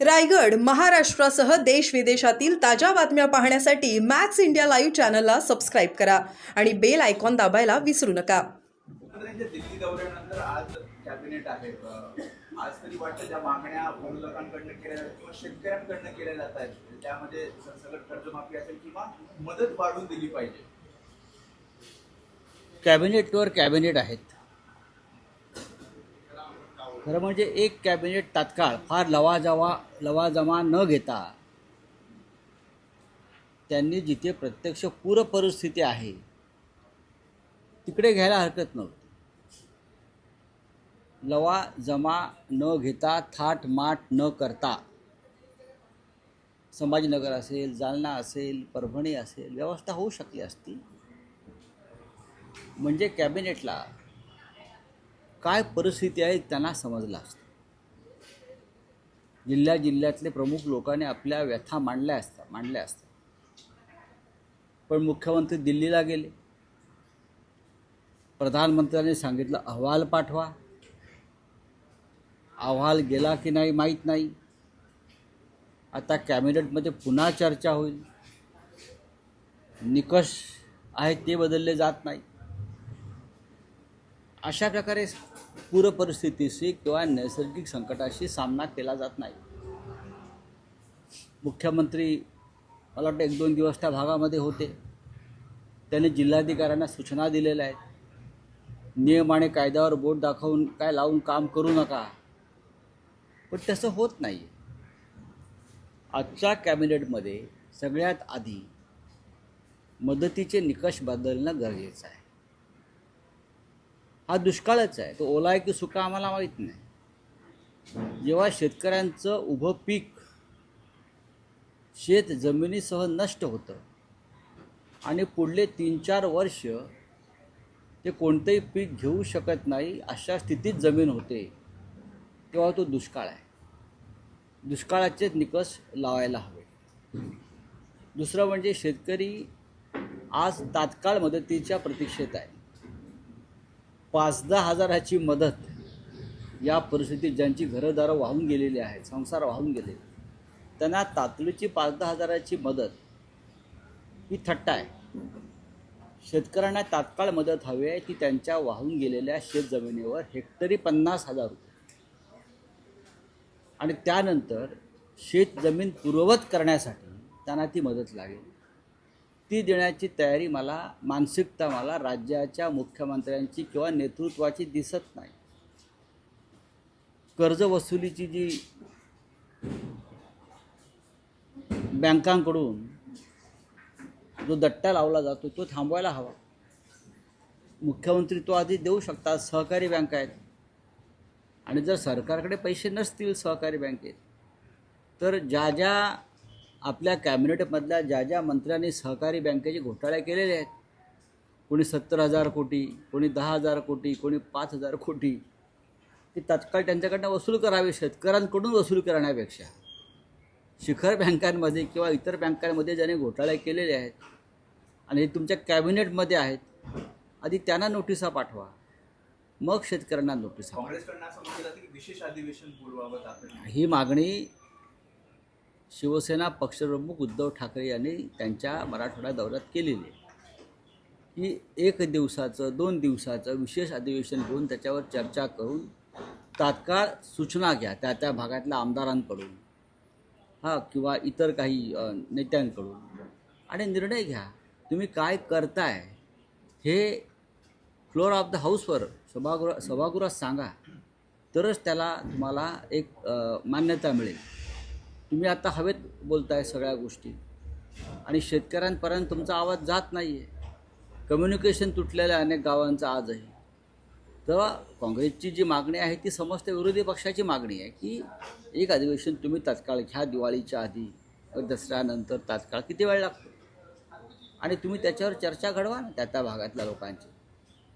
रायगड महाराष्ट्रासह देश विदेशातील ताज्या बातम्या पाहण्यासाठी मॅक्स इंडिया लाईव्ह चॅनलला सबस्क्राईब करा आणि बेल आयकॉन दाबायला विसरू नका. मुख्यमंत्र्यांच्या दिल्ली दौऱ्यानंतर आज कॅबिनेट आहे. अं, आज तरी वाटतं ज्या मागण्या विरोधकांकडनं केल्या जातात किंवा शेतकऱ्यांकडनं केल्या जात आहेत त्यामध्ये सरसकट कर्जमाफी असेल किंवा मदत वाढवून दिली पाहिजे. कॅबिनेटवर कॅबिनेट आहेत. खरं म्हणजे एक कॅबिनेट तात्काळ फार लवाजवा लवाजमा न घेता त्यांनी जिथे प्रत्यक्ष पूर परिस्थिती आहे तिकडे घ्यायला हरकत नव्हती. लवा जमा न घेता थाट माट न करता संभाजीनगर असेल जालना असेल परभणी असेल व्यवस्था होऊ शकली असती. म्हणजे कॅबिनेटला काय परिस्थिती आहे त्यांना समजलं असतं. जिल्ह्या जिल्ह्यातले प्रमुख लोकांनी आपल्या व्यथा मांडल्या असतात मांडल्या असतात. पण मुख्यमंत्री दिल्लीला गेले. प्रधानमंत्र्यांनी सांगितलं अहवाल पाठवा. अहवाल गेला की नाही माहीत नाही. आता कॅबिनेटमध्ये पुन्हा चर्चा होईल. निकष आहेत ते बदलले जात नाही अशा प्रकारे पूर परिस्थितीशी किंवा नैसर्गिक संकटाशी सामना केला जात नाही. मुख्यमंत्री मला वाटतं एक दोन दिवस त्या भागामध्ये होते. त्यांनी जिल्हाधिकाऱ्यांना सूचना दिलेल्या आहेत. नियम आणि कायद्यावर बोट दाखवून काय लावून काम करू नका. पण तसं होत नाही आजच्या कॅबिनेटमध्ये सगळ्यात आधी मदतीचे निकष बदलणं गरजेचं आहे. हा दुष्काळच आहे. तो ओला आहे की सुका आम्हाला माहीत नाही. जेव्हा शेतकऱ्यांचं उभं पीक शेत जमिनीसह नष्ट होतं आणि पुढले तीन चार वर्ष ते कोणतंही पीक घेऊ शकत नाही अशा स्थितीत जमीन होते तेव्हा तो दुष्काळ आहे. दुष्काळाचेच निकष लावायला हवे. दुसरं म्हणजे शेतकरी आज तात्काळ मदतीच्या प्रतीक्षेत आहे. पाच दहा हजाराची मदत या परिस्थितीत ज्यांची घरंदारं वाहून गेलेली आहेत संसार वाहून गेले त्यांना तातडीची पाच दहा हजाराची मदत ही थट्टा आहे. शेतकऱ्यांना तात्काळ मदत हवी आहे ती त्यांच्या वाहून गेलेल्या शेतजमिनीवर हेक्टरी पन्नास हजार रुपये. आणि त्यानंतर शेतजमीन पूर्ववत करण्यासाठी त्यांना ती मदत लागेल. ती देण्याची तयारी मला मानसिकता मला राज्याच्या मुख्यमंत्र्यांची किंवा नेतृत्वाची दिसत नाही. कर्ज वसुलीची जी बँकांकडून जो दट्टा लावला जातो तो थांबवायला हवा. मुख्यमंत्री तो आधी देऊ शकतात सहकारी बँका आहेत. आणि जर सरकारकडे पैसे नसतील सहकारी बँकेत तर ज्या ज्या आपल्या कॅबिनेटमधल्या ज्या ज्या मंत्र्यांनी सहकारी बँकेचे घोटाळे केलेले आहेत कोणी सत्तर हजार कोटी कोणी दहा हजार कोटी कोणी पाच हजार कोटी ते तत्काळ त्यांच्याकडनं वसूल करावे शेतकऱ्यांकडून वसूल करण्यापेक्षा. शिखर बँकांमध्ये किंवा इतर बँकांमध्ये ज्याने घोटाळे केलेले आहेत आणि हे तुमच्या कॅबिनेटमध्ये आहेत आधी त्यांना नोटिसा पाठवा. मग शेतकऱ्यांना नोटिसा पाठवा. काँग्रेसकडनं शिवसेना पक्षप्रमुख उद्धव ठाकरे यांनी त्यांच्या मराठवाडा दौऱ्यात केलेली आहे. की एक दिवसाचं दोन दिवसाचं विशेष अधिवेशन घेऊन त्याच्यावर चर्चा करून तात्काळ सूचना घ्या त्या त्या भागातल्या आमदारांकडून हां किंवा इतर काही नेत्यांकडून. आणि निर्णय घ्या. तुम्ही काय करताय हे फ्लोअर ऑफ द हाऊसवर सभागृह सभागृहात सांगा. तरच त्याला तुम्हाला एक मान्यता मिळेल. तुम्ही आता हवेत बोलताय सगळ्या गोष्टी. आणि शेतकऱ्यांपर्यंत तुमचा आवाज जात नाही आहे कम्युनिकेशन तुटलेल्या अनेक अनेक गावांचं आहे तेव्हा काँग्रेसची जी मागणी आहे ती समस्त विरोधी पक्षाची मागणी आहे की एक अधिवेशन तुम्ही तात्काळ घ्या दिवाळीच्या आधी. दसऱ्यानंतर तात्काळ किती वेळ लागतो? आणि तुम्ही त्याच्यावर चर्चा घडवा ना त्या त्या भागातल्या लोकांची.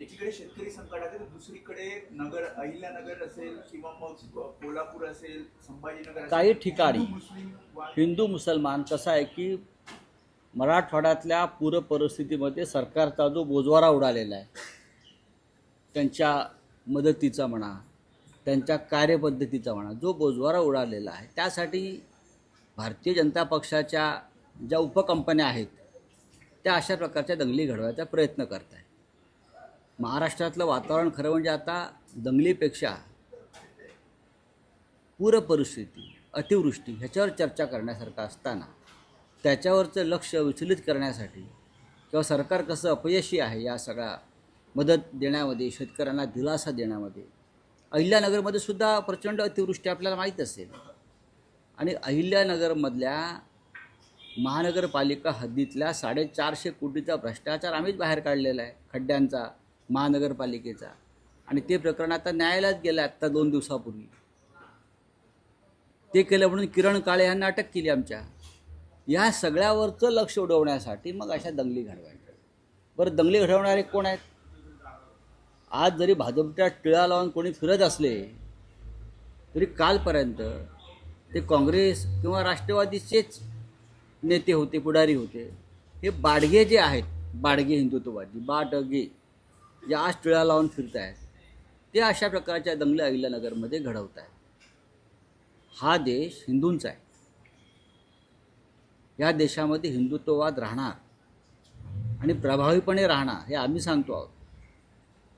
एकीकडे शेतकरी संकटात आहे तर दुसरीकडे नगर अहिल्यानगर असेल किंवा मग कोल्हापूर असेल संभाजीनगर काही ठिकाणी हिंदू मुसलमान कसं आहे की मराठवाड्यातल्या पूर परिस्थितीमध्ये सरकारचा जो बोजवारा उडालेला आहे त्यांच्या मदतीचा म्हणा त्यांच्या कार्यपद्धतीचा म्हणा जो बोजवारा उडालेला आहे त्यासाठी भारतीय जनता पक्षाच्या ज्या उपकंपन्या आहेत त्या अशा प्रकारच्या दंगली घडवायचा प्रयत्न करत आहेत महाराष्ट्रातलं वातावरण खरं म्हणजे आता दंगलीपेक्षा पूर परिस्थिती अतिवृष्टी ह्याच्यावर चर्चा करण्यासारखं असताना त्याच्यावरचं लक्ष विचलित करण्यासाठी किंवा सरकार कसं अपयशी आहे या सगळ्या मदत देण्यामध्ये शेतकऱ्यांना दिलासा देण्यामध्ये अहिल्यानगरमध्ये सुद्धा प्रचंड अतिवृष्टी आपल्याला माहीत असेल. आणि अहिल्यानगरमधल्या महानगरपालिका हद्दीतल्या साडेचारशे कोटीचा भ्रष्टाचार आम्हीच बाहेर काढलेला आहे खड्ड्यांचा. महानगरपालिकेचा. आणि ते प्रकरण आता न्यायालयात गेलं आत्ता दोन दिवसापूर्वी. ते केलं म्हणून किरण काळे यांना अटक केली आमच्या. या सगळ्यावरचं लक्ष उडवण्यासाठी मग अशा दंगली घडवायच्या. बरं दंगली घडवणारे कोण आहेत? आज जरी भाजपच्या टिळा लावून कोणी फिरत असले तरी कालपर्यंत ते काँग्रेस किंवा राष्ट्रवादीचेच नेते होते पुढारी होते. हे बाडगे जे आहेत बाडगे हिंदुत्ववादी बाडगे. जे आज टिळा लावून फिरत आहेत ते अशा प्रकारच्या दंगली अहिल्यानगरमध्ये घडवत आहेत हा देश हिंदूंचा आहे. या देशामध्ये हिंदुत्ववाद राहणार आणि प्रभावीपणे राहणार हे आम्ही सांगतो आहोत.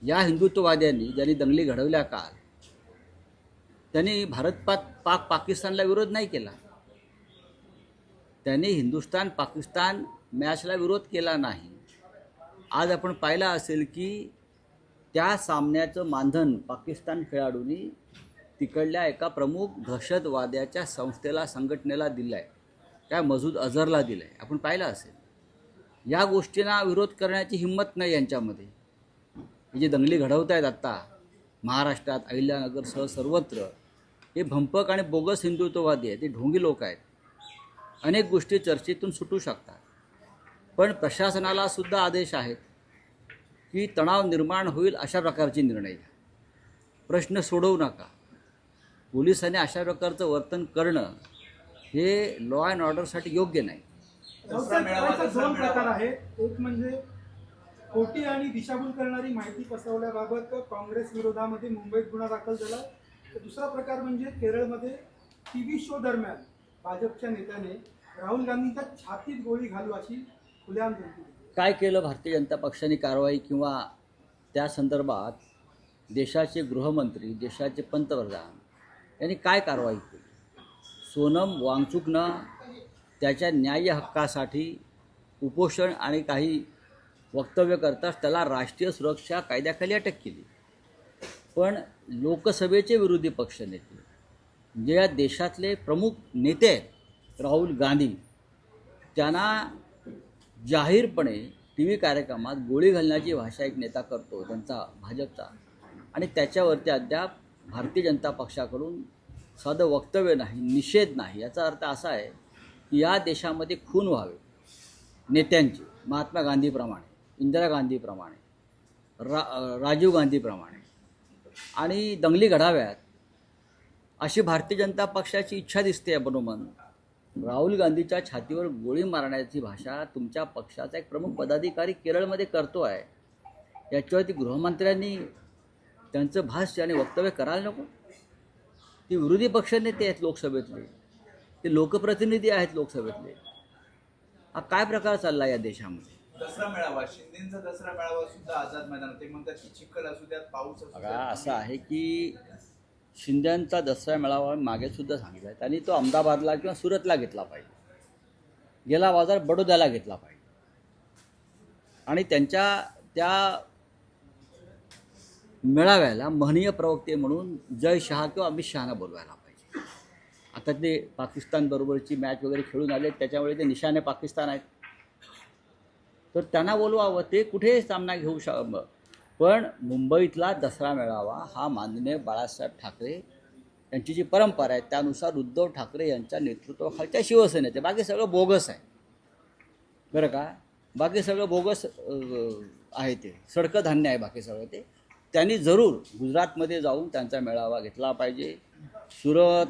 या हिंदुत्ववाद्यांनी ज्यांनी दंगली घडवल्या काल त्यांनी भारत पाक पाक पाकिस्तानला विरोध नाही केला. त्यांनी हिंदुस्तान पाकिस्तान मॅचला विरोध केला नाही. आज आपण पाहिलं असेल की त्या सामन्याचं मानधन पाकिस्तान खेळाडूंनी तिकडल्या एका प्रमुख दहशतवाद्याच्या संस्थेला संघटनेला दिलं आहे त्या मजूद अझरला दिलं आहे आपण पाहिलं असेल. या गोष्टींना विरोध करण्याची हिंमत नाही यांच्यामध्ये. हे जे दंगली घडवत आहेत आत्ता महाराष्ट्रात अहिल्यानगरसह सर्वत्र हे भंपक आणि बोगस हिंदुत्ववादी आहेत ते ढोंगी लोक आहेत. अनेक गोष्टी चर्चेतून सुटू शकतात. पण प्रशासनाला सुद्धा आदेश आहेत. की तणाव निर्माण होईल अशा प्रकारचे निर्णय घ्या. प्रश्न सोडवू नका. पोलिसांनी अशा प्रकारचं वर्तन करणं हे लॉ अँड ऑर्डरसाठी योग्य नाही. दोन. प्रकार आहेत एक म्हणजे खोटी आणि दिशाभूल करणारी माहिती पसरवल्याबाबत काँग्रेस विरोधामध्ये मुंबईत गुन्हा दाखल झाला. तर दुसरा प्रकार म्हणजे केरळमध्ये टीव्ही शो दरम्यान भाजपच्या नेत्याने राहुल गांधींच्या छातीत गोळी घालू अशी खुलेआम धमकी दिली काय केलं भारतीय जनता पक्षाने कारवाई किंवा त्या संदर्भात देशाचे गृहमंत्री देशाचे पंतप्रधान यांनी काय कारवाई केली? सोनम वांगचुकनं त्याच्या न्याय्य हक्कासाठी उपोषण आणि काही वक्तव्य करताच त्याला राष्ट्रीय सुरक्षा कायद्याखाली अटक केली. पण लोकसभेचे विरोधी पक्षनेते म्हणजे या देशातले प्रमुख नेते आहेत राहुल गांधी त्यांना जाहीरपणे टी व्ही कार्यक्रमात गोळी घालण्याची भाषा एक नेता करतो त्यांचा भाजपचा. आणि त्याच्यावरती अद्याप भारतीय जनता पक्षाकडून साधं वक्तव्य नाही निषेध नाही. याचा अर्थ असा आहे की या देशामध्ये खून व्हावे. नेत्यांचे महात्मा गांधीप्रमाणे इंदिरा गांधीप्रमाणे रा राजीव गांधीप्रमाणे. आणि दंगली घडाव्यात अशी भारतीय जनता पक्षाची इच्छा दिसते आहे मनोमन राहुल गांधीच्या छातीवर गोळी मारण्याची भाषा तुमच्या पक्षाचा एक प्रमुख पदाधिकारी केरळमध्ये करतो आहे. याच्यावरती गृहमंत्र्यांनी त्यांचं भाष्य आणि वक्तव्य करायला नको. ते विरोधी पक्षनेते आहेत लोकसभेतले. ते लोकप्रतिनिधी आहेत लोकसभेतले. हा काय प्रकार चालला या देशामध्ये? दसरा मेळावा शिंदेचा दसरा मेळावा सुद्धा आझाद मैदानात. ते म्हणतात की चिखल असू द्यात पाऊस असं आहे की शिंद्यांचा दसरा मेळावा मागे सुद्धा सांगितला आहे. त्यांनी तो अहमदाबादला किंवा सुरतला घेतला पाहिजे. गेला बाजार बडोद्याला घेतला पाहिजे. आणि त्यांच्या त्या मेळाव्याला महनीय प्रवक्ते म्हणून जय शहा किंवा अमित शहाना बोलवायला पाहिजे. आता ते पाकिस्तानबरोबरची मॅच वगैरे खेळून आले त्याच्यामुळे ते निशाने पाकिस्तान आहेत. तर त्यांना बोलवावं ते कुठे सामना घेऊ शक पण मुंबईतला दसरा मेळावा हा माननीय बाळासाहेब ठाकरे यांची जी परंपरा आहे त्यानुसार उद्धव ठाकरे यांच्या नेतृत्वाखालच्या शिवसेनेचे. बाकी सगळं बोगस आहे. बरं का? बाकी सगळं बोगस आहे ते. सडकं धान्य आहे बाकी सगळं ते. त्यांनी जरूर गुजरातमध्ये जाऊन त्यांचा मेळावा घेतला पाहिजे. सुरत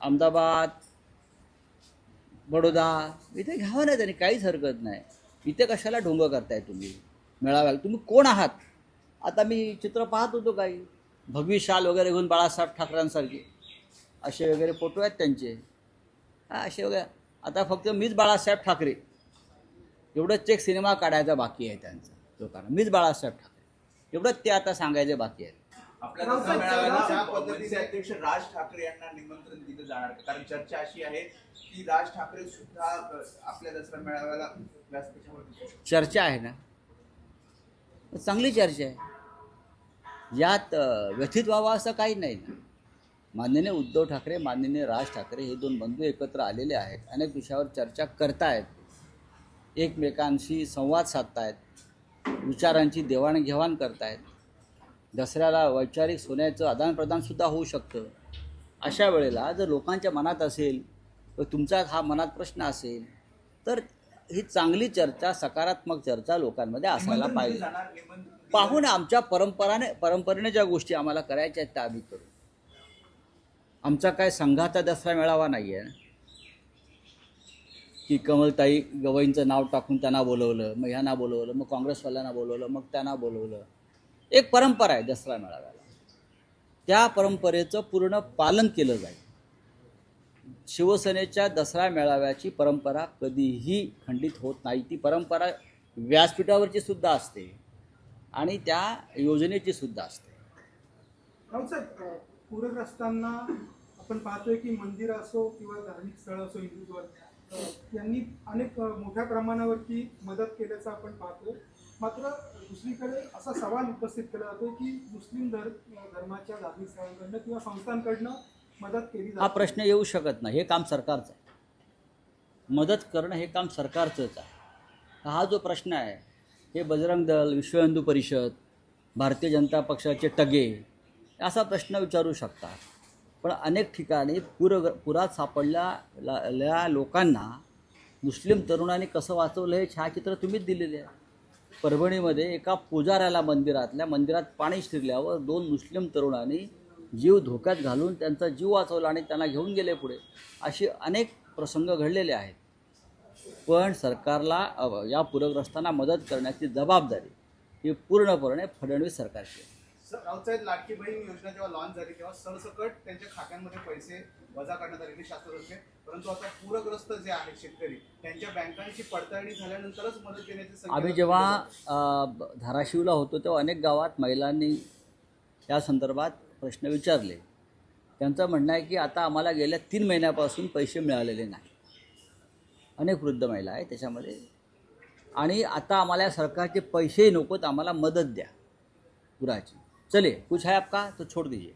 अहमदाबाद बडोदा इथे घ्यावं ना त्यांनी. काहीच हरकत नाही. इथे कशाला ढोंग करताय तुम्ही? मेळाव्याला. तुम्ही कोण आहात? आता मी चित्र पाहत होतो काही. भगवी शाल वगैरे घेऊन बाळासाहेब ठाकरेंसारखे. असे वगैरे फोटो आहेत त्यांचे. हा असे वगैरे. आता फक्त मीच बाळासाहेब ठाकरे. एवढंच एक सिनेमा काढायचा बाकी आहे त्यांचा. लोकांना मीच बाळासाहेब ठाकरे. एवढंच ते आता सांगायचे बाकी आहे आपल्या राऊत दसरा साहेब, मेळाव्याला राऊत ज्या साहेब, पद्धतीने अध्यक्ष राज ठाकरे यांना निमंत्रण दिलं जाणार. कारण चर्चा अशी आहे की राज ठाकरे सुद्धा आपल्या दसरा मेळाव्याला. चर्चा आहे ना? चांगली चर्चा आहे. यात व्यथित व्हावं असं काही नाही. माननीय उद्धव ठाकरे माननीय राज ठाकरे हे दोन बंधू एकत्र आलेले आहेत. अनेक विषयावर चर्चा करतायत. एकमेकांशी संवाद साधतायत. विचारांची देवाणघेवाण करतायत. दसऱ्याला वैचारिक सोन्याचं आदानप्रदानसुद्धा होऊ शकतं. अशा वेळेला जर लोकांच्या मनात असेल व तुमचा हा मनात प्रश्न असेल तर ही चांगली चर्चा सकारात्मक चर्चा लोकांमध्ये असायला पाहिजे. जाणार, निमंत्रण दिलं पाहू ना आमच्या परंपराने परंपरेने ज्या गोष्टी आम्हाला करायच्या आहेत त्या आम्ही करू. आमचा काय संघाचा दसरा मेळावा नाही आहे की कमलताई गवईंचं नाव टाकून त्यांना बोलवलं मग ह्यांना बोलवलं मग काँग्रेसवाल्यांना बोलवलं मग त्यांना बोलवलं. एक परंपरा आहे दसरा मेळाव्याला. त्या परंपरेचं पूर्ण पालन केलं जाईल. शिवसेनेच्या दसरा मेळाव्याची परंपरा कधीही खंडित होत नाही. ती परंपरा व्यासपीठावरची सुद्धा असते आणि त्या योजनेची सुद्धा असते. पूरग्रस्तांना आपण पाहतोय की मंदिर असो किंवा धार्मिक स्थळ असो हिंदुत्वात यांनी अनेक मोठ्या प्रमाणावरती मदत केल्याचं आपण पाहतोय. मात्र दुसरीकडे असा सवाल उपस्थित केला जातो की मुस्लिम धर्म धर्माच्या धार्मिक स्थळांकडनं किंवा संस्थांकडनं मदत केली हा प्रश्न येऊ शकत नाही. हे काम सरकारचं आहे. मदत करणं हे काम सरकारचंच आहे. हा जो प्रश्न आहे हे बजरंग दल विश्व हिंदू परिषद भारतीय जनता पक्षाचे टगे असा प्रश्न विचारू शकतात पण अनेक ठिकाणी पूर पुरात सापडलेल्या लोकांना मुस्लिम तरुणांनी कसं वाचवलं हे छायाचित्र तुम्हीच दिलेले आहे. परभणीमध्ये एका पुजाऱ्याला मंदिरातल्या मंदिरात पाणी शिरल्यावर दोन मुस्लिम तरुणांनी जीव धोक्यात घालून त्यांचा जीव वाचवला आणि त्यांना घेऊन गेले पुढे. असे अनेक प्रसंग घडलेले आहेत. पण सरकारला या पूरग्रस्तांना मदत करण्याची जबाबदारी ही पूर्णपणे फडणवीस सरकारची आहे. सर राऊतसाहेब लाडकी बहीण योजना जेव्हा लॉन्च झाली तेव्हा सरसकट त्यांच्या खात्यांमध्ये पैसे वजा करण्यात आलेले शास्त्रज्ञ परंतु आता पूरग्रस्त जे आहेत शेतकरी त्यांच्या बँकांची पडताळणी झाल्यानंतरच मदत देण्याचे आम्ही जेव्हा धाराशिवला होतो तेव्हा अनेक गावात महिलांनी त्या संदर्भात प्रश्न विचारले. त्यांचं म्हणणं आहे की आता आम्हाला गेल्या तीन महिन्यापासून पैसे मिळालेले नाही. अनेक वृद्ध महिला आहे त्याच्यामध्ये. आणि आता आम्हाला सरकारचे पैसेही नकोत आम्हाला मदत द्या. पुराची चले कुछ है आपका तो छोड़ दीजिए.